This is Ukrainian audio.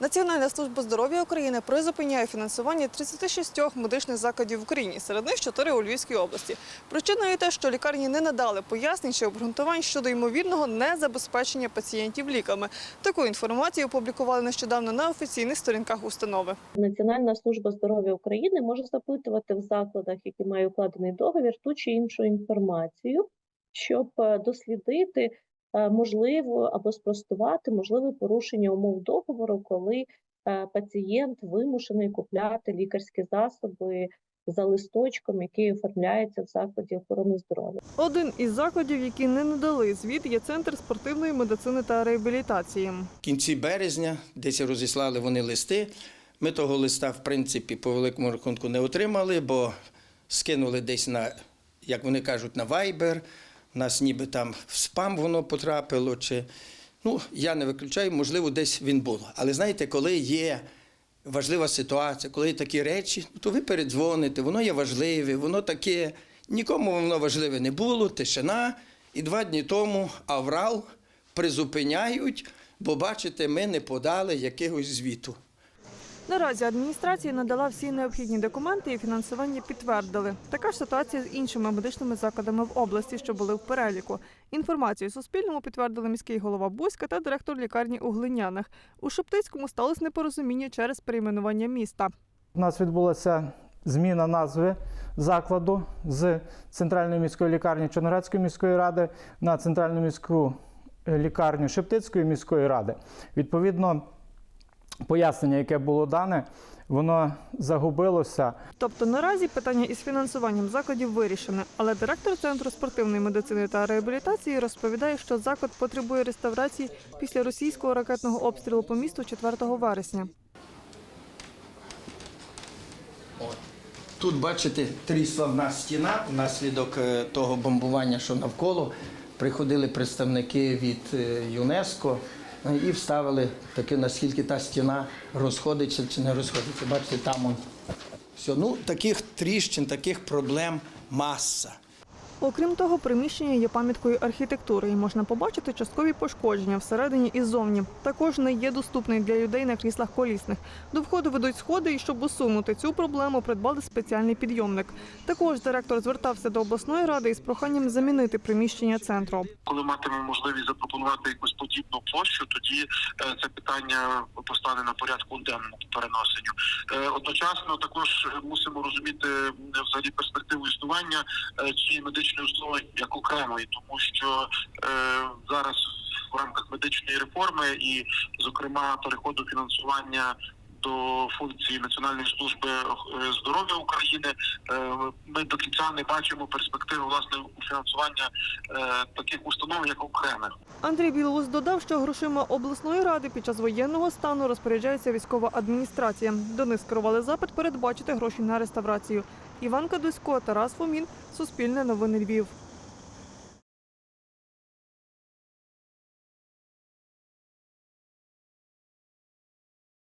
Національна служба здоров'я України призупиняє фінансування 36 медичних закладів в Україні. Серед них 4 у Львівській області. Причиною те, що лікарні не надали пояснень чи обґрунтувань щодо ймовірного незабезпечення пацієнтів ліками. Таку інформацію опублікували нещодавно на офіційних сторінках установи. Національна служба здоров'я України може запитувати в закладах, які мають укладений договір, ту чи іншу інформацію, щоб е, дослідити можливо або спростувати можливе порушення умов договору, коли е, пацієнт вимушений купляти лікарські засоби за листочком, який оформляється в закладі охорони здоров'я. Один із закладів, які не надали звіт, є центр спортивної медицини та реабілітації. В кінці березня десь розіслали вони листи. Ми того листа, в принципі, по великому рахунку не отримали, бо скинули десь на, як вони кажуть, на Viber. Нас ніби там в спам воно потрапило. Чи... Ну, я не виключаю, можливо, десь він був. Але знаєте, коли є важлива ситуація, коли є такі речі, то ви передзвоните, воно є важливе, воно таке, нікому воно важливе не було, тишина. І два дні тому Аврал призупиняють, бо бачите, ми не подали якогось звіту. Наразі адміністрація надала всі необхідні документи і фінансування підтвердили. Така ж ситуація з іншими медичними закладами в області, що були в переліку. Інформацію Суспільному підтвердили міський голова Бузька та директор лікарні у Глинянах. У Шептицькому сталося непорозуміння через перейменування міста. У нас відбулася зміна назви закладу з центральної міської лікарні Чорноградської міської ради на центральну міську лікарню Шептицької міської ради. Відповідно, пояснення, яке було дане, воно загубилося. Тобто наразі питання із фінансуванням закладів вирішене. Але директор центру спортивної медицини та реабілітації розповідає, що заклад потребує реставрації після російського ракетного обстрілу по місту 4 вересня. Тут, бачите, трісла в нас стіна внаслідок е, того бомбування, що навколо. Приходили представники від е, ЮНЕСКО і вставили таке, наскільки та стіна розходиться чи не розходиться. Бачите, там он. Все. Ну, таких тріщин, таких проблем маса. Окрім того, приміщення є пам'яткою архітектури і можна побачити часткові пошкодження всередині і ззовні. Також не є доступний для людей на кріслах колісних. До входу ведуть сходи, і щоб усунути цю проблему, придбали спеціальний підйомник. Також директор звертався до обласної ради із проханням замінити приміщення центру. коли матимемо можливість запропонувати якусь подібну площу, тоді е, це питання постане на порядку денному переносенню. Е, Одночасно також мусимо розуміти взагалі перспективу існування е, цієї медичної установи як окремої, тому що е, зараз в рамках медичної реформи і, зокрема, переходу фінансування. До функції Національної служби е, здоров'я України е, ми до кінця не бачимо перспективи власне фінансування е, таких установ, як окремих. Андрій Білоус додав, що грошима обласної ради під час воєнного стану розпоряджається військова адміністрація. До них скерували запит передбачити гроші на реставрацію. Іван Кадусько, Тарас Фомін, Суспільне новини Львів.